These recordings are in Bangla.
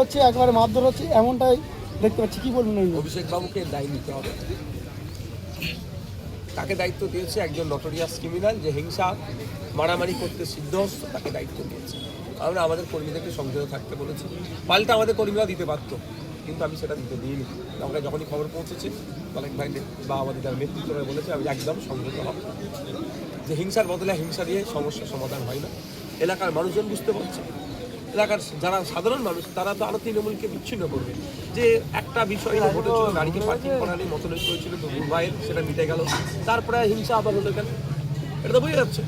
হচ্ছে একবারে মারধর হচ্ছে, এমনটাই দেখতে পাচ্ছি। কি বলবেন অভিষেক বাবুকে দায়ী নিতে হবে। তাকে দায়িত্ব দিয়েছে একজন নটোরিয়াস ক্রিমিনাল যে হিংসা, মারামারি করতে সিদ্ধহস্ত তাকে দায়িত্ব দিয়েছে। আমরা আমাদের কর্মীদেরকে সংযত থাকতে বলেছি। পাল্টা আমাদের কর্মীরা দিতে পারতো কিন্তু আমি সেটা দিতে দিইনি। আমরা যখনই খবর পৌঁছেছি অনেক ভাই বা আমাদের যারা নেতৃত্বরা বলেছে, আমি একদম সংযত হব। যে হিংসার বদলে হিংসা দিয়ে সমস্যার সমাধান হয় না। এলাকার মানুষজন বুঝতে পারছে। এলাকার যারা সাধারণ মানুষ তারা তো আরও তৃণমূলকে বিচ্ছিন্ন করবে। যে একটা বিষয় ঘটেছিল নারীকে পার্কিং করা নিয়ে মতনৈক করেছিল তো ভাইয়ের সেটা মিটে গেল। তারপরে হিংসা আবার হলো কেন? এটা তো বোঝা যাচ্ছে।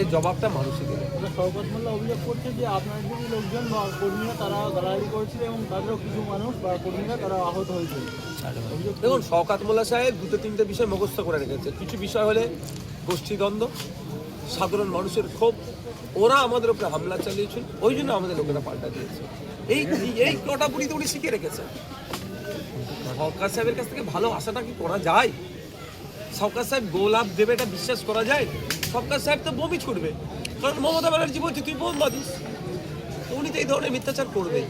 এর জবাবটা মানুষই দেবে শওকত মোল্লা অভিযোগ করছে যে আপনাদের যে লোকজন বা কর্মীরা তারা গালাগালি করেছিল এবং তাদেরও কিছু মানুষ বা কর্মীরা তারা আহত হয়েছে। দেখুন শওকাত মোল্লা সাহেব দুটো তিনটে বিষয় মুখস্থ করে রেখেছে। কিছু বিষয় হলে গোষ্ঠীদ্বন্দ্ব সাধারণ মানুষের ক্ষোভ ওরা আমাদের উপরে হামলা চালিয়েছিল ওই জন্য আমাদের লোকেরা পাল্টা দিয়েছে। এই এই কটা বুড়িতে উনি শিখে রেখেছে। সরকার সাহেবের কাছ থেকে ভালো আশাটা কি করা যায়? সরকার সাহেব গোলাপ দেবে এটা বিশ্বাস করা যায়? সরকার সাহেব তো বমি ছুটবে কারণ মমতা ব্যানার্জি বলছে তুই বোম বাদিস উনি তো এই ধরনের মিথ্যাচার করবে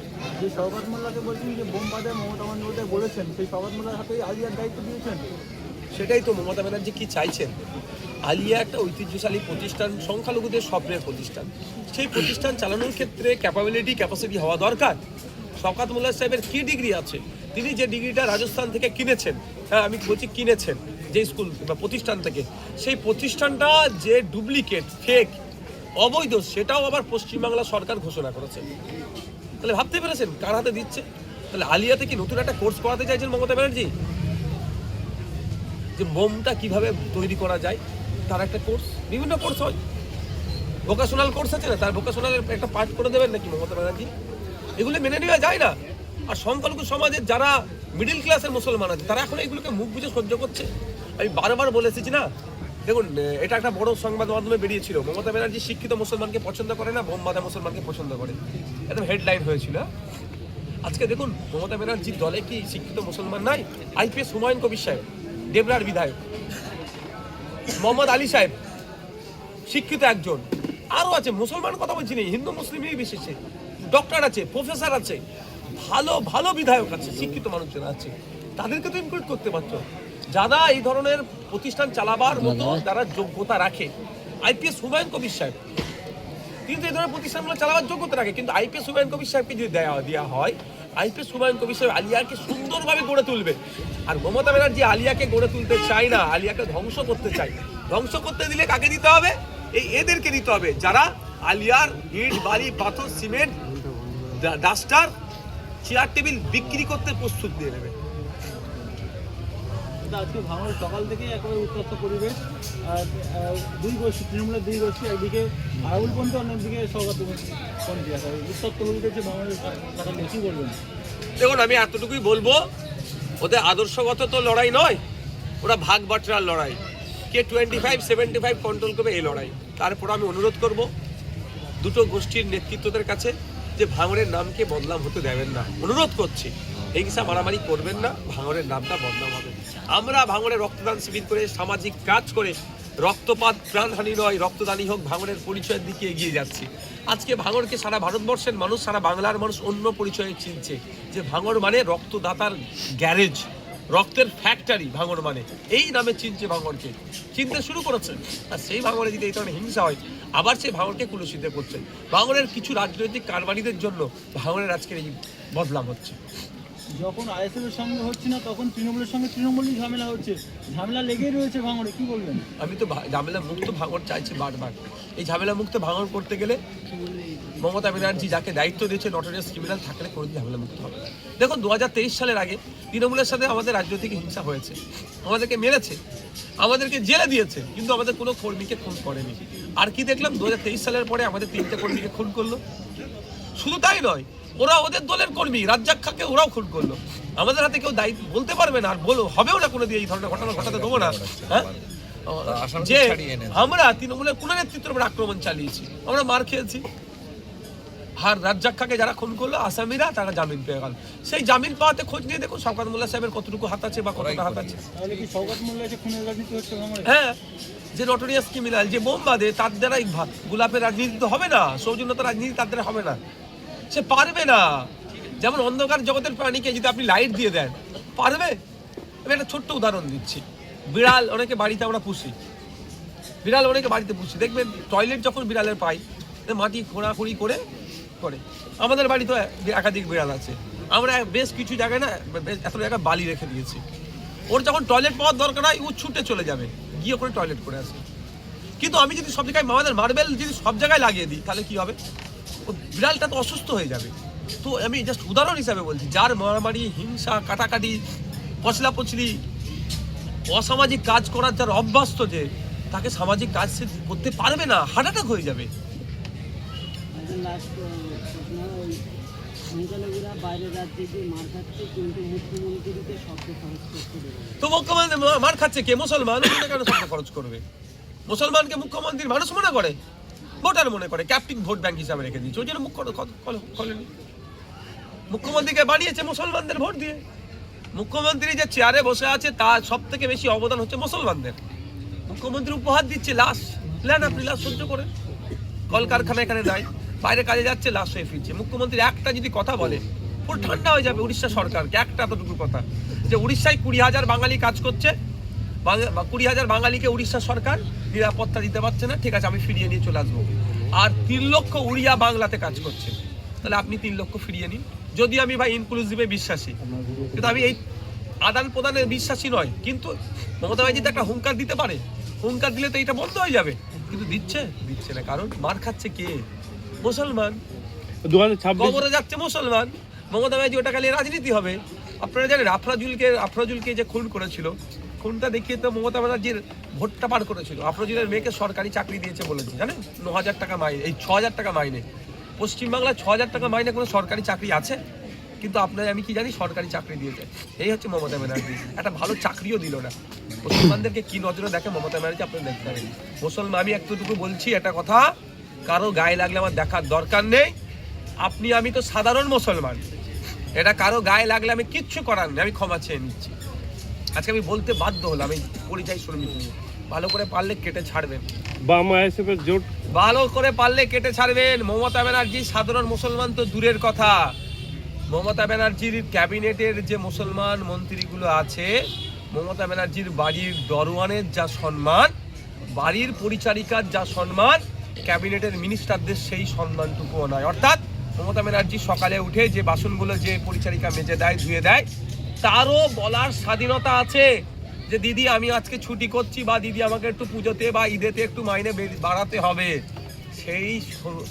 যে শওকত মোল্লাকে বলছেন যে বোম বাদে মমতা বন্দ্যোপাধ্যায় বলেছেন সেই শওকত মোল্লার হাতে আলিয়ার দায়িত্ব দিয়েছেন। সেটাই তো মমতা ব্যানার্জি কি চাইছেন? আলিয়া একটা ঐতিহ্যশালী প্রতিষ্ঠান, সংখ্যালঘুদের স্বপ্নের প্রতিষ্ঠান। সেই প্রতিষ্ঠান চালানোর ক্ষেত্রে ক্যাপাবিলিটি ক্যাপাসিটি হওয়া দরকার। শওকাত মোল্লা সাহেবের কী ডিগ্রি আছে? তিনি যে ডিগ্রিটা রাজস্থান থেকে কিনেছেন হ্যাঁ আমি বলছি কিনেছেন, যে স্কুল বা প্রতিষ্ঠান থেকে, সেই প্রতিষ্ঠানটা যে ডুপ্লিকেট ফেক অবৈধ, সেটাও আবার পশ্চিমবাংলা সরকার ঘোষণা করেছে। তাহলে ভাবতে পেরেছেন কার হাতে দিচ্ছে? তাহলে আলিয়াতে কি নতুন একটা কোর্স করাতে চাইছেন মমতা ব্যানার্জি? যে মোমটা কীভাবে তৈরি করা যায়? তার একটা কোর্স বিভিন্ন কোর্স হয়। ভোকেশনাল কোর্স আছে না, তার ভোকেশনাল একটা পার্ট করে দেবেন নাকি মমতা ব্যানার্জি? এগুলো মেনে নেওয়া যায় না। আর সংখ্যালঘু সমাজের যারা মিডিল ক্লাসের মুসলমান আছে, তারা এখন এগুলোকে মুখ বুঝে সহ্য করছে। আমি বারবার বলে এসেছি না, দেখুন এটা একটা বড় সংবাদ মাধ্যমে বেরিয়েছিল। মমতা ব্যানার্জি শিক্ষিত মুসলমানকে পছন্দ করে না, বোম বাঁধা মুসলমানকে পছন্দ করে। একদম হেডলাইন হয়েছিল। হ্যাঁ? আজকে দেখুন, মমতা ব্যানার্জির দলে কি শিক্ষিত মুসলমান নাই? আইপিএস হুমায়ুন কবির সাহেব, দেবরার বিধায়ক। মোহাম্মদ আলী সাহেব শিক্ষিত একজন। আরও আছে মুসলমান কথা বলছি না হিন্দু মুসলিম বিশেষে। ডক্টর আছে প্রফেসর আছে ভালো ভালো বিধায়ক আছে শিক্ষিত মানুষজন আছে। তাদেরকে তো ইনক্লুড করতে পারতো। যারা এই ধরনের প্রতিষ্ঠান চালাবার মতো যারা যোগ্যতা রাখে আইপিএস হুমায়ুন কবির সাহেব। কিন্তু এই ধরনের প্রতিষ্ঠানগুলো চালাবার যোগ্যতা রাখে কিন্তু আইপিএস হুমায়ুন কবির সাহেবকে যদি দেওয়া দেওয়া হয় আইপিএস হুমায়ুন কবির সাহেব আলিয়াকে সুন্দরভাবে গড়ে তুলবে। আর মমতা ব্যানার্জি আলিয়াকে গড়ে তুলতে চায় না আলিয়াকে ধ্বংস করতে চায়। ধ্বংস করতে দিলে কাকে দিতে হবে? এই এদেরকে দিতে হবে যারা আলিয়ার ইট বালি পাথর সিমেন্ট ডাস্টার চেয়ার টেবিল বিক্রি করতে প্রস্তুত দিয়ে নেবে। কিন্তু আজকে ভাঙড়ের সকাল থেকে একেবারে উত্তপ্ত পরিবেশ। আর দুই গোষ্ঠী তৃণমূলের দুই গোষ্ঠী একদিকে আরাবুলপন্থী অন্যদিকে শওকত পন্থী। আছে উত্তপ্ত উঠেছে ভাঙড়ের সকাল থেকে বলবেন? দেখুন আমি এতটুকুই বলব ওদের আদর্শগত তো লড়াই নয়, ওরা ভাগ বাটরার লড়াই। কে twenty five seventy five control করবে, এই লড়াই। তারপর আমি অনুরোধ করব দুটো গোষ্ঠীর নেতৃত্বদের কাছে যে ভাঙড়ের নামকে বদলাম হতে দেবেন না। অনুরোধ করছি, হিংসা মারামারি করবেন না ভাঙড়ের নামটা বদলাম হবে। আমরা ভাঙড়ে রক্তদান শিবির করে সামাজিক কাজ করে রক্তপাত, প্রাণহানি নয়, রক্তদানই হোক ভাঙড়ের পরিচয়ের দিকে এগিয়ে যাচ্ছি। আজকে ভাঙড়কে সারা ভারতবর্ষের মানুষ, সারা বাংলার মানুষ অন্য পরিচয়ে চিনছে যে ভাঙড় মানে রক্তদাতার গ্যারেজ, রক্তের ফ্যাক্টরি ভাঙড় মানে। এই নামে চিনছে ভাঙড়কে চিনতে শুরু করেছে। আর সেই ভাঙড়ে যদি এই ধরনের হিংসা হয়, আবার সেই ভাঙড়কে কুলুষিত করছে। ভাঙড়ের কিছু রাজনৈতিক কারবারিদের জন্য ভাঙড়ের আজকের এই বদলাম হচ্ছে। যখন আইএসএফ এর সঙ্গে হচ্ছে না, তখন তৃণমূলের সঙ্গে তৃণমূলই ঝামেলা হচ্ছে। ঝামেলা লেগেই রয়েছে ভাঙড়ে, কী বলবেন? আমি তো ঝামেলা মুক্ত ভাঙড় চাইছি বারবার। এই ঝামেলা মুক্ত ভাঙড় করতে গেলে মমতা ব্যানার্জি যাকে দায়িত্ব দিয়েছে নটোরিয়াস ক্রিমিনাল থাকলে কোনোদিন ঝামেলা মুক্ত হবে। দেখুন দু হাজার তেইশ সালের আগে তৃণমূলের সাথে আমাদের রাজনৈতিক হিংসা হয়েছে। আমাদেরকে মেরেছে, আমাদেরকে জেলে দিয়েছে, কিন্তু আমাদের কোনো কর্মীকে খুন করেনি। আর কি দেখলাম দু হাজার তেইশ সালের পরে আমাদের তিনটে কর্মীকে খুন করল। শুধু তাই নয় ওরা ওদের দলের কর্মী রাজ্জাক খাকে ওরাও খুন করল। আমাদের হাতে কেউ দায়িত্ব বলতে পারবে না আর বলো হবেও না কোনো দিয়ে এই ধরনের ঘটনা ঘটাতে দেবো না। হ্যাঁ? যে আমরা তৃণমূলের কোন নেতৃত্বের উপর আক্রমণ চালিয়েছি আমরা মার খেয়েছি। আর রাজ্জাক খাকে যারা খুন করল আসামিরা তারা জামিন পেয়ে গেল। সেই জামিন পাওয়াতে খোঁজ নিয়ে দেখুন শওকাত মোল্লা সাহেবের কতটুকু হাত আছে বা কতটা হাত আছে। হ্যাঁ যে নটোরিয়াস ক্রিমিনাল যে বোম বাঁধে তার দ্বারাই গোলাপের রাজনীতি তো হবে না সৌজন্যতা রাজনীতি তার দ্বারা হবে না। সে পারবে না। যেমন অন্ধকার জগতের প্রাণীকে যদি আপনি লাইট দিয়ে দেন, পারবে? আমি একটা ছোট্ট উদাহরণ দিচ্ছি। বিড়াল অনেকে বাড়িতে আমরা পুষি। বিড়াল অনেকে বাড়িতে পুষি। দেখবেন টয়লেট যখন বিড়ালের পাই মাটি খোঁড়াখুড়ি করে করে। আমাদের বাড়িতে একাধিক বিড়াল আছে। আমরা বেশ কিছু জায়গায় না এত জায়গায় বালি রেখে দিয়েছি। ওর যখন টয়লেট পাওয়ার দরকার হয়, ও ছুটে চলে যাবে। গিয়ে করে টয়লেট করে আসে। কিন্তু আমি যদি সব জায়গায় আমাদের মার্বেল যদি সব জায়গায় লাগিয়ে দিই, তাহলে কি হবে? বিড়ালটা তো অসুস্থ হয়ে যাবে। তো আমি জাস্ট উদাহরণ হিসাবে বলছি, যার মারামারি, হিংসা, কাটাকাটি পচলা পচলি অসামাজিক কাজ করার যার অভ্যস্ত যে, তাকে সামাজিক কাজ সে করতে পারবে না হার্ট অ্যাটাক হয়ে যাবে। তো মুখ্যমন্ত্রী, মার খাচ্ছে কে? মুসলমান? কেন খরচ করবে? মুসলমানকে মুখ্যমন্ত্রীর মানুষ মনে করে? ভোটার মনে করে ক্যাপ্টিং ভোট ব্যাংক হিসাবে রেখে দিয়েছে। ওই জন্য মুখ্য মুখ্যমন্ত্রীকে বানিয়েছে মুসলমানদের ভোট দিয়ে। মুখ্যমন্ত্রী যে চেয়ারে বসে আছে, তার সব থেকে বেশি অবদান হচ্ছে মুসলমানদের। মুখ্যমন্ত্রী উপহার দিচ্ছে, লাশ নেন আপনি লাশ সহ্য করেন। কলকারখানা এখানে নাই, বাইরে কাজে যাচ্ছে, লাশ হয়ে ফিরছে। মুখ্যমন্ত্রী একটা যদি কথা বলে, পুরো ঠান্ডা হয়ে যাবে উড়িষ্যা সরকারকে, একটা এতটুকু কথা। যে উড়িষ্যায় কুড়ি হাজার বাঙালি কাজ করছে কুড়ি হাজার বাঙালিকে উড়িষ্যা সরকার নিরাপত্তা দিতে পারছে না। ঠিক আছে আমি ফিরিয়ে নিয়ে চলে আসব। আর তিন লক্ষ উড়িয়া বাংলাতে কাজ করছে। তাহলে আপনি তিন লক্ষ ফিরিয়ে নিন। যদি আমি ভাই ইনক্লুসিভে বিশ্বাসী। কিন্তু আমি এই আদান প্রদানে বিশ্বাসী নয়। কিন্তু মমতা ব্যানার্জি একটা হুঙ্কার দিতে পারে। হুঙ্কার দিলে তো এটা বন্ধ হয়ে যাবে। কিন্তু দিচ্ছে? দিচ্ছে না। কারণ মার খাচ্ছে কে? মুসলমান। দু হাজার যাচ্ছে মুসলমান। মমতা ব্যানার্জি ওটা খালি রাজনীতি হবে। আপনারা জানেন আফরাজুলকে আফরাজুলকে যে খুন করেছিল খুনটা দেখিয়ে তো মমতা ব্যানার্জির ভোটটা পার করেছিল। আফরাজুলের মেয়েকে সরকারি চাকরি দিয়েছে বলেছে, জানেন? ন হাজার টাকা মাইনে, এই ছ হাজার টাকা মাইনে। পশ্চিমবাংলায় ছ হাজার টাকা মাইনে কোনো সরকারি চাকরি আছে? কিন্তু আপনার আমি কি জানি সরকারি চাকরি দিয়েছে। এই হচ্ছে মমতা ব্যানার্জি। একটা ভালো চাকরিও দিল না। মুসলমানদেরকে কি নজরে দেখে মমতা ব্যানার্জি আপনার দেখতে পারেন? মুসলমান, আমি একটুটুকু বলছি একটা কথা, কারও গায়ে লাগলে আমার দেখার দরকার নেই। আপনি, আমি তো সাধারণ মুসলমান। এটা কারও গায়ে লাগলে আমি কিচ্ছু করার নেই, আমি ক্ষমা চেয়ে নিচ্ছি। আজকে আমি বলতে বাধ্য হলাম আমি পরিচয় শ্রমিক নিয়ে। ভালো করে পারলে কেটে ছাড়বেন। বাম আইএসএফ এর জোট। ভালো করে পারলে কেটে ছাড়বেন। মমতা ব্যানার্জি সাধারণ মুসলমান তো দূরের কথা। মমতা ব্যানার্জির ক্যাবিনেটের যে মুসলমান মন্ত্রীগুলো আছে মমতা ব্যানার্জির বাড়ির দরওয়ানের যা সম্মান বাড়ির পরিচারিকার যা সম্মান ক্যাবিনেটের মিনিস্টারদের সেই সম্মানটুকুও নয়। অর্থাৎ মমতা ব্যানার্জি সকালে উঠে যে বাসনগুলো যে পরিচারিকা মেজে দেয় ধুয়ে দেয় তারও বলার স্বাধীনতা আছে যে দিদি আমি আজকে ছুটি করছি বা দিদি আমাকে একটু পুজোতে বা ঈদেতে একটু মাইনে বাড়াতে হবে। সেই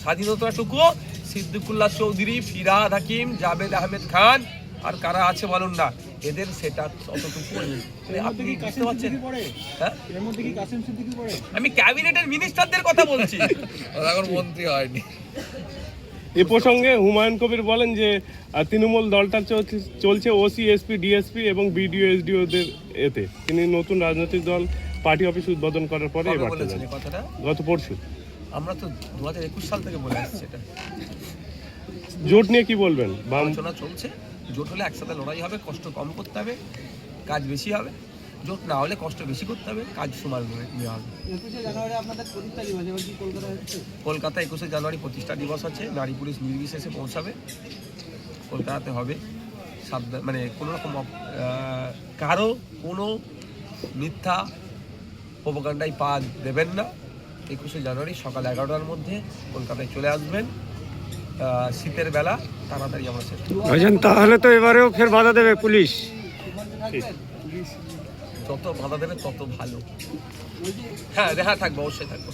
স্বাধীনতাটুকু সিদ্দিকুল্লাহ চৌধুরী ফিরাদ হাকিম জাভেদ আহমেদ খান আর কারা আছে বলুন না এদের সেটা অতটুকু আপনি কি বুঝতে পারছেন? হ্যাঁ? এর মধ্যে কি কাসিম সিদ্দিকি পড়ে? আমি ক্যাবিনেটের মিনিস্টারদের কথা বলছি। এখন মন্ত্রী হয়নি। এ প্রসঙ্গে হুমায়ুন কবির বলেন যে তৃণমূল দলটা চলছে- ওসি এসপি ডিএসপি এবং বিডিও এসডিওদের এতে। তিনি নতুন রাজনৈতিক দল পার্টি অফিস উদ্বোধন করার পরে গত পরশু। আমরা তো দু হাজার একুশ সাল থেকে বলে আসছি এটা। জোট নিয়ে কি বলবেন? আলোচনা চলছে। জোট হলে একসাথে লড়াই হবে কষ্ট কম করতে হবে কাজ বেশি হবে। জোট না হলে কষ্ট বেশি করতে হবে কাজ সমান করে নেওয়া হবে। কলকাতা একুশে জানুয়ারি প্রতিষ্ঠা দিবস আছে নারী পুলিশ নির্বিশেষে পৌঁছাবে। কলকাতাতে হবে সাবধান মানে কোনো রকম কারও কোনো মিথ্যা প্রোপাগান্ডায় পা দেবেন না। একুশে জানুয়ারি সকাল এগারোটার মধ্যে কলকাতায় চলে আসবেন। শীতের বেলা তাড়াতাড়ি আমরা শেষ তাহলে তো এবারেও ফের বাধা দেবে পুলিশ। যত বাধা দেবে তত ভালো। হ্যাঁ দেখা থাকব অবশ্যই থাকব।